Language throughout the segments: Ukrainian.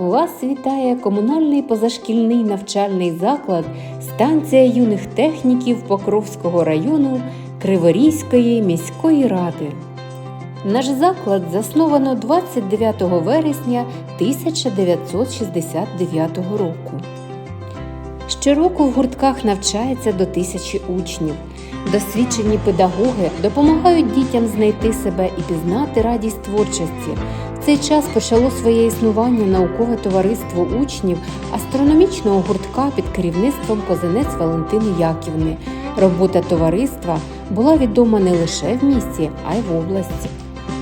Вас вітає комунальний позашкільний навчальний заклад станція юних техніків Покровського району Криворізької міської ради. Наш заклад засновано 29 вересня 1969 року. Щороку в гуртках навчається до тисячі учнів. Досвідчені педагоги допомагають дітям знайти себе і пізнати радість творчості. Цей час почало своє існування наукове товариство учнів астрономічного гуртка під керівництвом козинець Валентини Яківни. Робота товариства була відома не лише в місті, а й в області.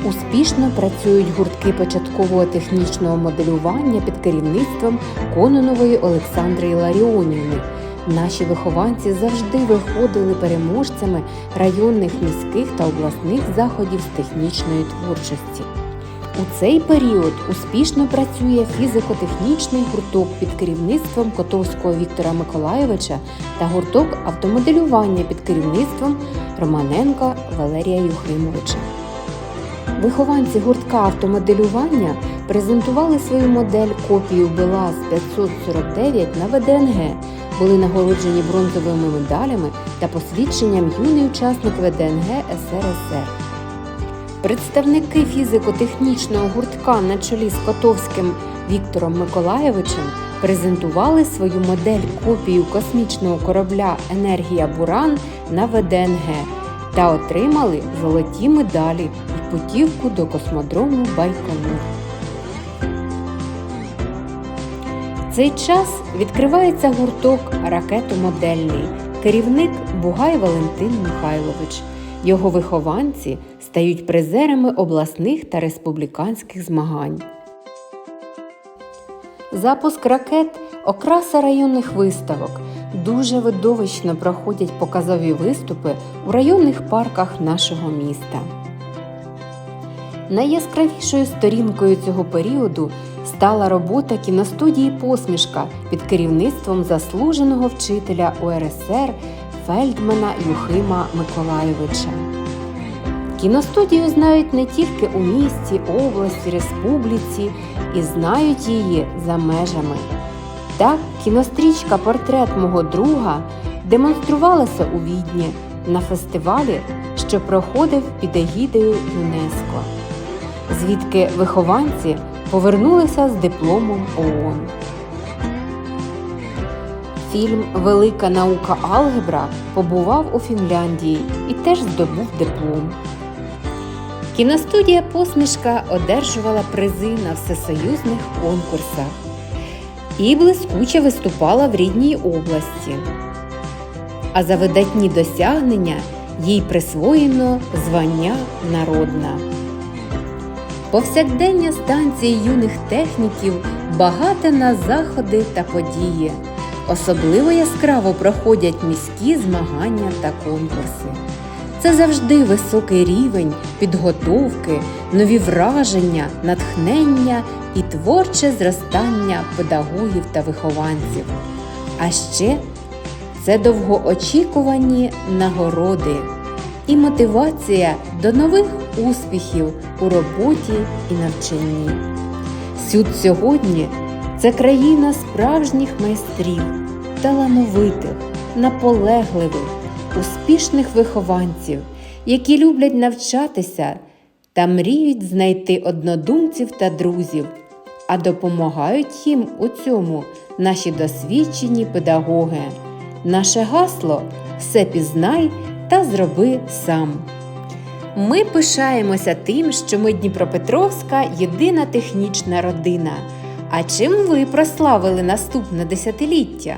Успішно працюють гуртки початкового технічного моделювання під керівництвом Кононової Олександри Іларіонівни. Наші вихованці завжди виходили переможцями районних міських та обласних заходів з технічної творчості. У цей період успішно працює фізико-технічний гурток під керівництвом Котовського Віктора Миколайовича та гурток автомоделювання під керівництвом Романенка Валерія Юхимовича. Вихованці гуртка автомоделювання презентували свою модель копію БелАЗ 549 на ВДНГ, були нагороджені бронзовими медалями та посвідченням юний учасник ВДНГ СРСР. Представники фізико-технічного гуртка на чолі з Котовським Віктором Миколаєвичем презентували свою модель копію космічного корабля Енергія Буран на ВДНГ та отримали золоті медалі і путівку до космодрому Байконур. Цей час відкривається гурток ракетомодельний, керівник Бугай Валентин Михайлович. Його вихованці стають призерами обласних та республіканських змагань. Запуск ракет окраса районних виставок. Дуже видовищно проходять показові виступи у районних парках нашого міста. Найяскравішою сторінкою цього періоду стала робота кіностудії Посмішка під керівництвом заслуженого вчителя УРСР Фельдмана Юхима Миколайовича. Кіностудію знають не тільки у місті, області, республіці і знають її за межами. Так, кінострічка Портрет мого друга демонструвалася у Відні на фестивалі, що проходив під егідою ЮНЕСКО, звідки вихованці повернулися з дипломом ООН. Фільм Велика наука алгебра побував у Фінляндії і теж здобув диплом. Кіностудія Посмішка одержувала призи на всесоюзних конкурсах і блискуче виступала в рідній області. А за видатні досягнення їй присвоєно звання народна. Повсякдення станції юних техніків багате на заходи та події. Особливо яскраво проходять міські змагання та конкурси. Це завжди високий рівень підготовки, нові враження, натхнення і творче зростання педагогів та вихованців. А ще це довгоочікувані нагороди і мотивація до нових успіхів у роботі і навчанні. Сюд сьогодні це країна справжніх майстрів, талановитих, наполегливих, успішних вихованців, які люблять навчатися та мріють знайти однодумців та друзів, а допомагають їм у цьому наші досвідчені педагоги. Наше гасло все пізнай та зроби сам. Ми пишаємося тим, що ми Дніпропетровська єдина технічна родина. А чим ви прославили наступне десятиліття?